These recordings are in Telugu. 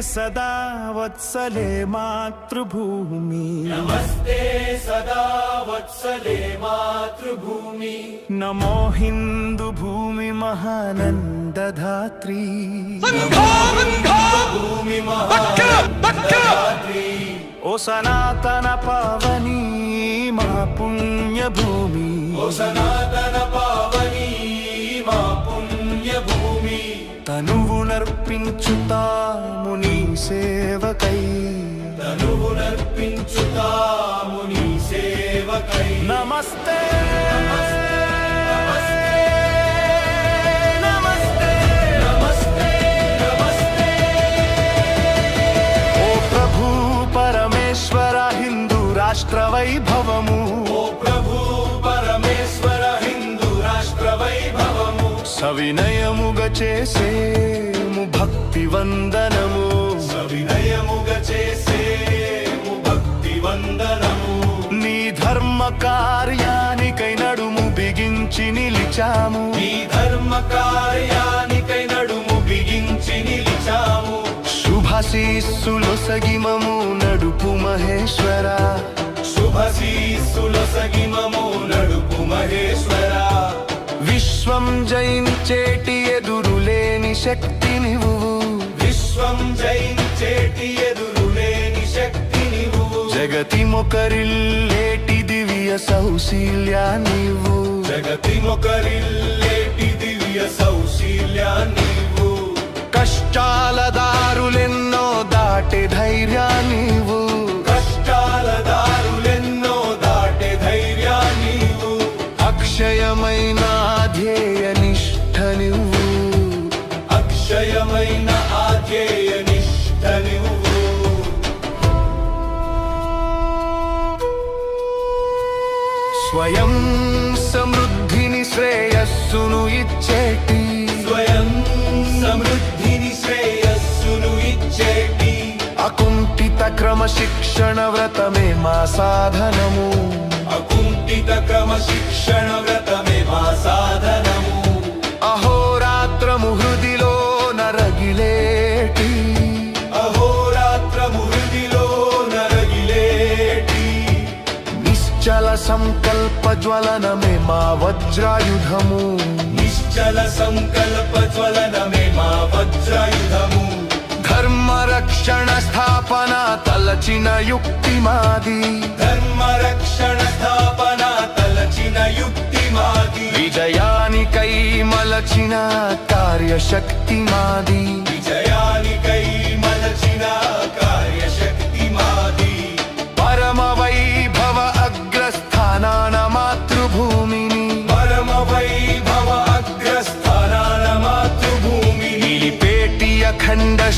సదా వత్సలే మాతృభూమి. నమస్తే సదా వత్సలే మాతృభూమి. నమో హిందూ భూమి మహానందధాత్రి. భూమి మహాద్రి ఓ సనాతన పావని మా పుణ్యభూమి. ఓ పుణ్యభూమి తనువు నర్పించుతాము నీ సేవకై. తనువు నర్పించుతాము నీ సేవకై. నమస్తే. రాష్ట్ర వైభవము ఓ ప్రభు పరమేశ్వర హిందూ రాష్ట్ర వైభవము సవినయముగ చేసేము భక్తి వందనము. సవినయముగ చేసేము భక్తి వందనము. నీ ధర్మ కార్యానికై నడుము బిగించి నిలిచాము. ఈ ధర్మ కార్యానికై నడుము బిగించి నిలిచాము. శుభశీస్సులు సగిమము నడుపు మహేశ్వర. శుభశీస్సుల సగిమము నడుపు మహేశ్వర శక్తి నీవు విశ్వం జయించేటి ఎదురులేని శక్తి నీవు జగతి మొకరిల్లేటి దివ్య సౌశీల్యా నీవు జగతి మొకరిల్లేటి దివ్య సౌశీల్య నీవు కష్టాల దారులెన్నో దాటే ధైర్యా నీవు స్వయం సమృద్ధిని శ్రేయస్సును ఇచ్చేటి. స్వయం సమృద్ధిని శ్రేయస్సును ఇచ్చేటి. అకుంఠిత క్రమశిక్షణ వ్రతమే మా సాధనము. అకుంఠిత క్రమశిక్షణ సంకల్ప జ్వలనమే మా వజ్రాయుధము. నిశ్చల సంకల్ప జ్వలనమే మా వజ్రాయుధము. ధర్మ రక్షణ స్థాపన తలచిన యుక్తి మాది. ధర్మ రక్షణ స్థాపన తలచిన యుక్తి మాది. విజయానికై మలచిన కార్యశక్తి మాది.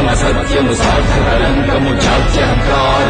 సత్యము సత్యము సార్థకలంకము జాత్యంకార